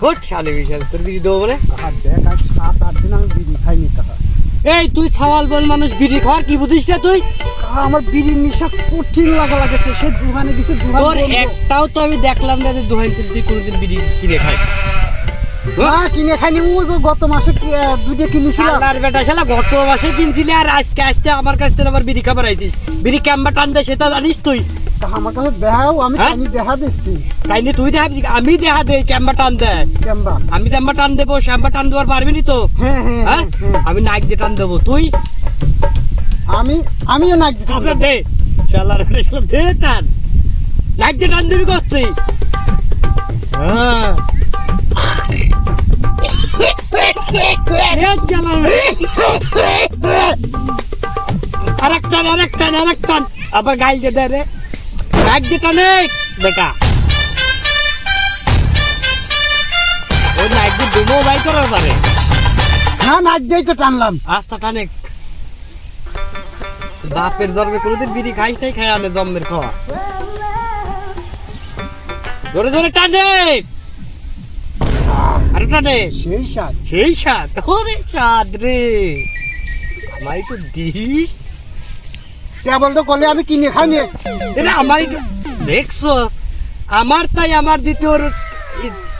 Good শালি বিশাল তোর বিড়ি দেবো বলে? দেখ আজ সাত আট দিন আমি বিড়ি খাইনি এই তুই ছাওয়াল বল মানুষ বিড়ি খাওয়ার কি বুঝিস না তুই? আমার বিড়ির নিশা কঠিন লাগা লাগেছে সে দুহানে গেছে দুহান তোর একটাও তো আমি দেখলাম না যে তুই কোনোদিন বিড়ি কিনে খাই না কিনে খাইনি ও গত মাসে কি, আহ, দুইটা কিনেছিলাম শালার বেটা শালা গত মাসে কিনছিলি আর আজকে আসতে আমার কাছ থেকে আবার বিড়ি খাবার আইছিস। বিড়ি ক্যাম্বা টান দেয় সেটা জানিস তুই? আমার কাছে দেখাও আমি হ্যাঁ? দেখা দিচ্ছি। তুই আমি দেখা দেই ক্যাম্বা টান দেয় আমি ক্যাম্বা টান দেবো শ্যাম্বা টান দেওয়ার পারবি নি তো? হ্যাঁ হ্যাঁ হ্যাঁ? হ্যাঁ, হ্যাঁ। আমি নাইক দিয়ে টান দেবো। তুই? আমি আমিও নাক দিতে আচ্ছা দে। শালার দে টান। দিয়ে টান দিবি করছি। হ্যাঁ। আরেক টান আরেক টান আরেক টান। আবার গাইল দিয়ে দে রে। নাইক দিয়ে টানে বেটা। ওই নাইক দিয়ে দুমো বাই করার পারে। না নাক দিয়েই তো টানলাম। আস্তা টানে বাপের ধর্মে কোনোদিন বিড়ি খাইস নাই খাই আনে জম্মের খাওয়া। ধরে ধরে টানে। আরে টানে। সেই সাত সেই স্বাদ। ওরে স্বাদ রে। আমার একটু দিস। কেবল তো করলে আমি কিনে খাইনি এটা আমার দেখছ? আমার তাই আমার দ্বিতীয়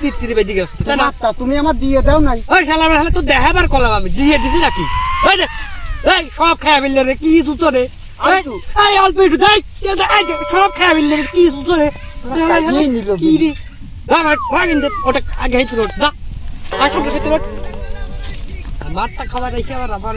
চিরচিরি বেজে গেছে তাই না? তুমি আমার দিয়ে দাও নাই। ওই শালা শালা তো দেখাবার কলাম আমি দিয়ে দিছি নাকি? এই সব খায়া বিললে রে কি জুতো রে? এই, অল্প একটু দেখ সব খায়া বিললে রে কি জুতো রে? কি রে? আমার ভাগিন দে ওটা আগে হেঁটে রোড দা আসো খেতে রোড। আমারটা খাবার রেখে আবার আমার